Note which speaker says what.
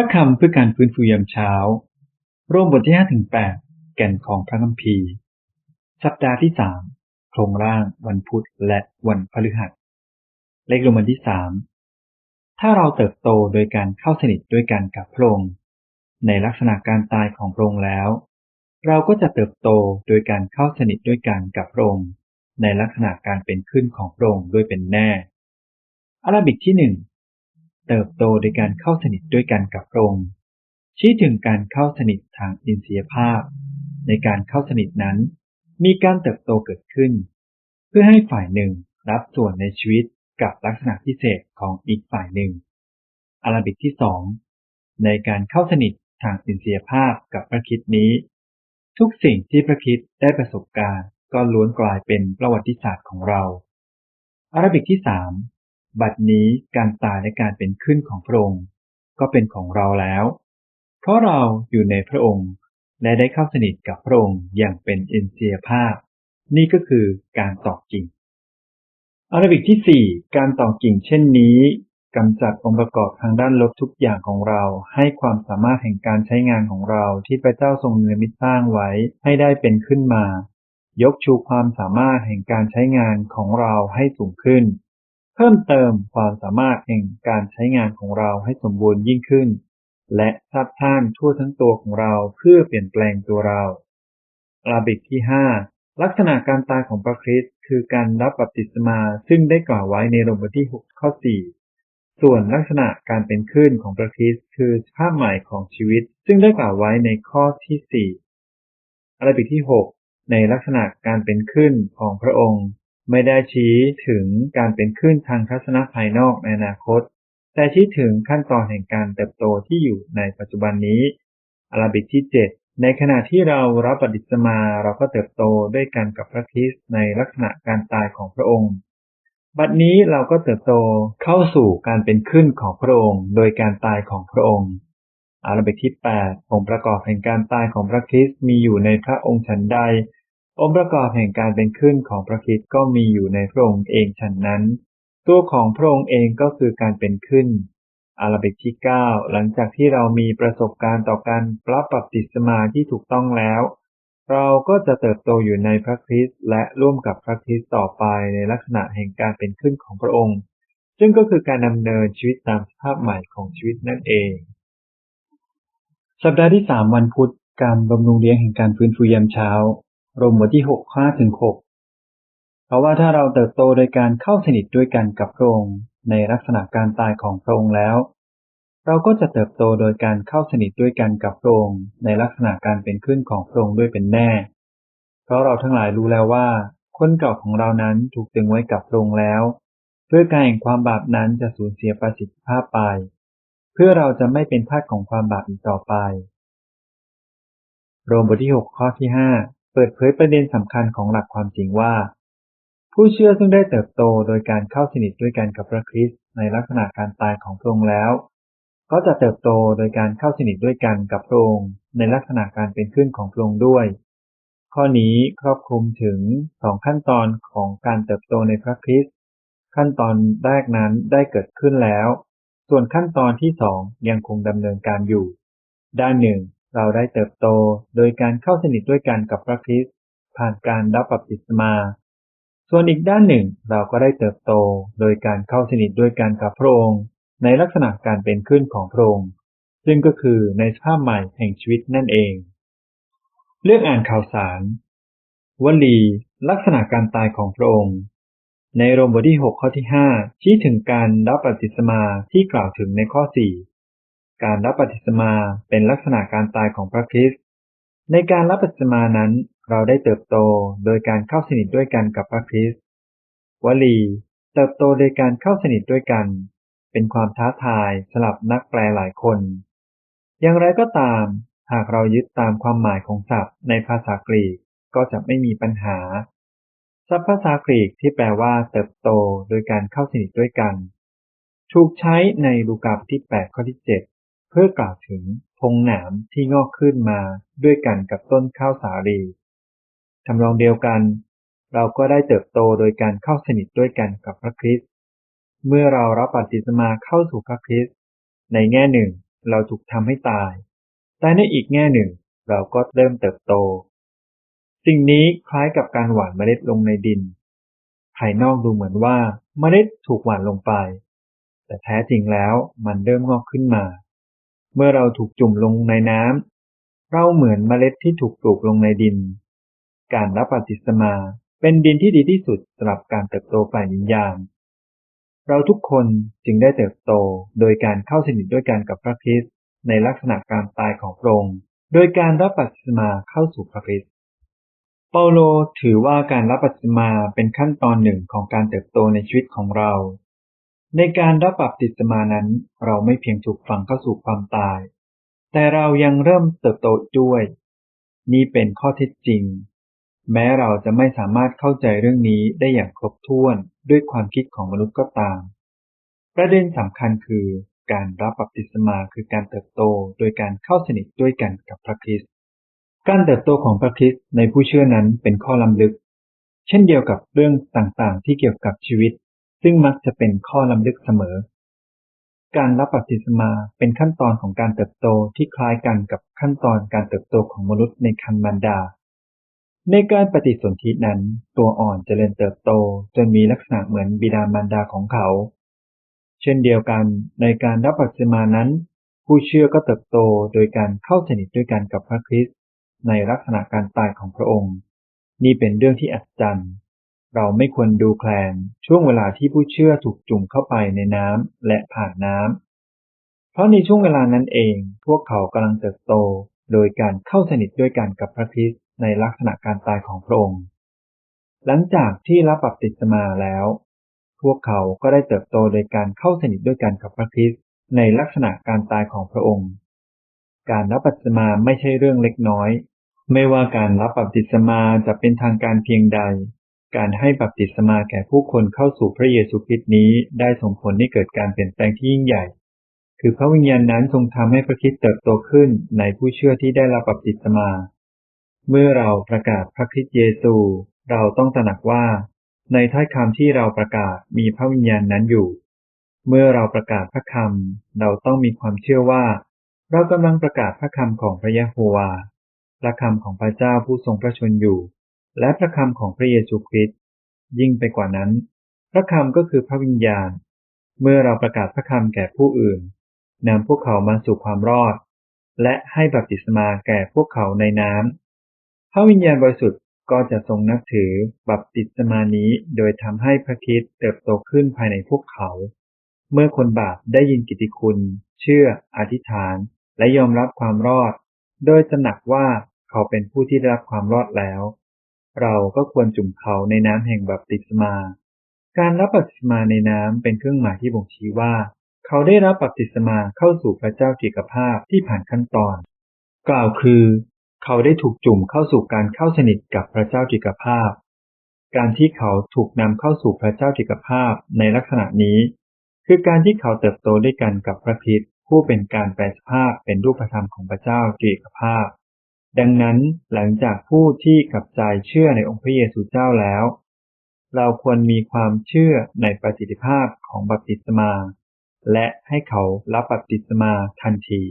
Speaker 1: พระคำเพื่อการฟื้นฟูยามเช้า ร่วมบทที่5ถึง8แก่นของพระคัมภีร์ สัปดาห์ที่ 3 โครงร่างวันพุธและวันพฤหัส เลขรวมวันที่ 3 ถ้าเราเติบโตโดยการเข้าสนิทด้วยกันกับพระองค์ในลักษณะการตายของพระองค์แล้ว เราก็จะเติบโตโดยการเข้าสนิทด้วยกันกับพระองค์ในลักษณะการเป็นขึ้นของพระองค์ด้วยเป็นแน่อาราบิกที่หนึ่ง เติบโตโดยการเข้าสนิทด้วยกันกับพระองค์ชี้ถึงการเข้าสนิททางอินทรียภาพ ในการเข้าสนิทนั้น มีการเติบโตเกิดขึ้น เพื่อให้ฝ่ายหนึ่งรับส่วนในชีวิตกับลักษณะพิเศษของอีกฝ่ายหนึ่งอาราบิกที่สองในการเข้าสนิททางอินทรียภาพกับพระคิดนี้ ทุกสิ่งที่พระคิดได้ประสบการณ์ ก็ล้วนกลายเป็นประวัติศาสตร์ของเราอาราบิกที่สาม บัดนี้การตายและการเป็นขึ้นของพระองค์ก็เป็นของเราแล้ว เพราะเราอยู่ในพระองค์ และได้เข้าสนิทกับพระองค์อย่างเป็นเอ็นเซียภาพ นี่ก็คือการตอกกิ่งอาราบิกที่สี่การตอกกิ่งเช่นนี้กำจัดองค์ประกอบทางด้านลบทุกอย่างของเรา ให้ความสามารถแห่งการใช้งานของเราที่พระเจ้าทรงเนรมิตสร้างไว้ให้ได้เป็นขึ้นมา ยกชูความสามารถแห่งการใช้งานของเราให้สูงขึ้น เพิ่มเติมความสามารถแห่งการใช้งานของเราให้สมบูรณ์ยิ่งขึ้น และซับท่านทั่วทั้งตัวของเราเพื่อเปลี่ยนแปลงตัวเราลาบิกที่ 5 ลักษณะการตายของพระคริสต์คือการรับบัพติศมาซึ่งได้กล่าวไว้ในโรมบทที่ 6 ข้อ 4 ส่วนลักษณะการเป็นขึ้นของพระคริสต์คือสภาพใหม่ของชีวิต ซึ่งได้กล่าวไว้ในข้อที่4อาบิกที่ 6 ในลักษณะการเป็นขึ้นของพระองค์ ไม่ได้ชี้ถึงการเป็นขึ้นทางทัศนะภายนอกในอนาคต แต่ชี้ถึงขั้นตอนแห่งการเติบโตที่อยู่ในปัจจุบันนี้อาราบิกที่ 7 ในขณะที่เรารับปฏิสมาเราก็เติบโตด้วยกันกับพระคริสต์ในลักษณะการตายของพระองค์ บัดนี้เราก็เติบโตเข้าสู่การเป็นขึ้นของพระองค์ โดยการตายของพระองค์อาราบิกที่ 8 องค์ประกอบแห่งการตายของพระคริสต์มีอยู่ในพระองค์ฉันใด องค์ประกอบแห่งการเป็นขึ้นของพระคิดก็มีอยู่ในพระองค์เองฉันนั้น ตัวของพระองค์เองก็คือการเป็นขึ้น อาราบิกที่ 9 หลังจากที่เรามีประสบการณ์ต่อการรับปรับติสมาที่ถูกต้องแล้ว เราก็จะเติบโตอยู่ในพระคริสต์และร่วมกับพระคริสต์ต่อไปในลักษณะแห่งการเป็นขึ้นของพระองค์ ซึ่งก็คือการดำเนินชีวิตตามสภาพใหม่ของชีวิตนั่นเอง สัปดาห์ที่ 3 วันพุธการบำรุงเลี้ยงแห่งการฟื้นฟูยามเช้า รมบทที่หกข้าถึงหกเพราะว่าถ้าเราเติบโตโดยการเข้าสนิทด้วยกันกับพระองค์ในลักษณะการตายของพระองค์แล้ว เราก็จะเติบโตโดยการเข้าสนิทด้วยกันกับพระองค์ในลักษณะการเป็นขึ้นของพระองค์ด้วยเป็นแน่ เพราะเราทั้งหลายรู้แล้วว่า คนเก่าของเรานั้นถูกตึงไว้กับพระองค์แล้วเพื่อการแห่งความบาปนั้นจะสูญเสียประสิทธิภาพไป เพื่อเราจะไม่เป็นทาสของความบาปอีกต่อไป โรมบทที่6ข้อที่5 เปิดเผยประเด็นสำคัญของหลักความจริงว่า ผู้เชื่อซึ่งได้เติบโตโดยการเข้าสนิทด้วยกันกับพระคริสต์ในลักษณะการตายของพระองค์แล้ว ก็จะเติบโตโดยการเข้าสนิทด้วยกันกับพระองค์ในลักษณะการเป็นขึ้นของพระองค์ด้วย ข้อนี้ครอบคลุมถึงสองขั้นตอนของการเติบโตในพระคริสต์ขั้นตอนแรกนั้นได้เกิดขึ้นแล้ว ส่วนขั้นตอนที่สองยังคงดำเนินการอยู่ ด้านหนึ่ง เราได้เติบโตโดยการเข้าสนิทด้วยกันกับพระคริสต์ผ่านการรับบัพติศมา ส่วนอีกด้านหนึ่งเราก็ได้เติบโตโดยการเข้าสนิทด้วยกันกับพระองค์ ในลักษณะการเป็นขึ้นของพระองค์ซึ่งก็คือในสภาพใหม่แห่งชีวิตนั่นเอง เรื่องอ่านข่าวสาร วลี ลักษณะการตายของพระองค์ ในโรมบทที่ 6 ข้อที่ 5 ชี้ถึงการรับบัพติศมาที่กล่าวถึงในข้อ4 การรับปฏิสมาเป็นลักษณะการตายของพระคริสต์ ในการรับปฏิสมานั้นเราได้เติบโตโดยการเข้าสนิทด้วยกันกับพระคริสต์วลี เติบโตโดยการเข้าสนิทด้วยกัน เป็นความท้าทายสำหรับนักแปลหลายคน อย่างไรก็ตาม หากเรายึดตามความหมายของศัพท์ในภาษากรีกก็จะไม่มีปัญหาศัพท์ภาษากรีกที่แปลว่าเติบโตโดยการเข้าสนิทด้วยกัน ถูกใช้ในลูกาบทที่ 8 ข้อที่7 เพื่อกล่าวถึงพงหนามที่งอกขึ้นมาด้วยกันกับต้นข้าวสาลีทำนองเดียวกัน เราก็ได้เติบโตโดยการเข้าสนิทด้วยกันกับพระคริสต์เมื่อเรารับปฏิสมาเข้าสู่พระคริสต์ในแง่หนึ่งเราถูกทำให้ตาย แต่ในอีกแง่หนึ่งเราก็เริ่มเติบโต สิ่งนี้คล้ายกับการหว่านเมล็ดลงในดิน ภายนอกดูเหมือนว่าเมล็ดถูกหว่านลงไป แต่แท้จริงแล้วมันเริ่มงอกขึ้นมา เมื่อเราถูกจุ่มลงในน้ำเราเหมือนเมล็ดที่ถูกปลูกลงในดิน การรับบัพติศมาเป็นดินที่ดีที่สุดสำหรับการเติบโตฝ่ายวิญญาณ เราทุกคนจึงได้เติบโตโดยการเข้าสนิทด้วยกันกับพระคริสต์ในลักษณะการตายของพระองค์โดยการรับบัพติศมาเข้าสู่พระคริสต์เปาโลถือว่าการรับบัพติศมาเป็นขั้นตอนหนึ่งของการเติบโตในชีวิตของเรา ในการรับบัพติศมานั้น เราไม่เพียงถูกฝังเข้าสู่ความตาย แต่เรายังเริ่มเติบโตด้วย นี่เป็นข้อเท็จจริง แม้เราจะไม่สามารถเข้าใจเรื่องนี้ได้อย่างครบถ้วนด้วยความคิดของมนุษย์ก็ตาม ประเด็นสำคัญคือการรับบัพติศมาคือการเติบโตโดยการเข้าสนิทด้วยกันกับพระคริสต์การเติบโตของพระคริสต์ในผู้เชื่อนั้นเป็นข้อล้ำลึก เช่นเดียวกับเรื่องต่างๆ ที่เกี่ยวกับชีวิต ซึ่งมักจะเป็นข้อล้ำลึกเสมอ การรับบัพติศมาเป็นขั้นตอนของการเติบโตที่คล้ายกันกับขั้นตอนการเติบโตของมนุษย์ในครรภ์มารดา ในการปฏิสนธินั้น ตัวอ่อนจเจริญเติบโตจนมีลักษณะเหมือนบิดามารดาของเขา เช่นเดียวกันในการรับบัพติศมานั้น ผู้เชื่อก็เติบโตโดยการเข้าสนิทด้วยกันกับพระคริสต์ในลักษณะการตายของพระองค์ นี่เป็นเรื่องที่อัศจรรย์ เราไม่ควรดูแคลนช่วงเวลาที่ผู้เชื่อถูกจุ่มเข้าไปในน้ำและผ่านน้ำ เพราะในช่วงเวลานั้นเอง พวกเขากำลังเติบโต โดยการเข้าสนิทด้วยกันกับพระคริสต์ในลักษณะการตายของพระองค์ หลังจากที่รับบัพติศมาแล้ว พวกเขาก็ได้เติบโตโดยการเข้าสนิทด้วยกันกับพระคริสต์ในลักษณะการตายของพระองค์ การรับบัพติศมาไม่ใช่เรื่องเล็กน้อย ไม่ว่าการรับบัพติศมาจะเป็นทางการเพียงใด การให้บัพติศมาแก่ผู้คนเข้าสู่พระเยซูคริสต์นี้ได้ส่งผลให้เกิดการเปลี่ยนแปลงที่ยิ่งใหญ่ คือพระวิญญาณนั้นทรงทำให้พระคริสต์เติบโตขึ้นในผู้เชื่อที่ได้รับบัพติศมา เมื่อเราประกาศพระคริสต์เยซู เราต้องตระหนักว่า ในถ้อยคำที่เราประกาศมีพระวิญญาณนั้นอยู่ เมื่อเราประกาศพระคำเราต้องมีความเชื่อว่า เรากำลังประกาศพระคำของพระยะโฮวา พระคำของพระเจ้าผู้ทรงพระชนอยู่ และพระคำของพระเยซูคริสต์ยิ่งไปกว่านั้น พระคำก็คือพระวิญญาณ เมื่อเราประกาศพระคำแก่ผู้อื่นนำพวกเขามาสู่ความรอด และให้บัพติศมาแก่พวกเขาในน้ำพระวิญญาณบริสุทธิ์ก็จะทรงนับถือบัพติศมานี้โดยทำให้พระคริสต์เติบโตขึ้นภายในพวกเขา เมื่อคนบาปได้ยินกิตติคุณ เชื่อ อธิษฐาน และยอมรับความรอด โดยตระหนักว่าเขาเป็นผู้ที่ได้รับความรอดแล้ว เราก็ควรจุ่มเขาในน้ำแห่งบัพติศมา การรับบัพติศมาในน้ำเป็นเครื่องหมายที่บ่งชี้ว่า เขาได้รับบัพติศมาเข้าสู่พระเจ้าจิกภาพที่ผ่านขั้นตอน กล่าวคือ เขาได้ถูกจุ่มเข้าสู่การเข้าสนิทกับพระเจ้าจิกภาพ การที่เขาถูกนำเข้าสู่พระเจ้าจิกภาพในลักษณะนี้ คือการที่เขาเติบโตด้วยกันกับพระคริสต์ผู้เป็นการแปลสภาพเป็นรูปธรรมของพระเจ้าจิกภาพ ดังนั้นหลังจากผู้ที่กลับใจเชื่อในองค์พระเยซูเจ้าแล้ว เราควรมีความเชื่อในประสิทธิภาพของบัพติศมา และให้เขารับบัพติศมาทันที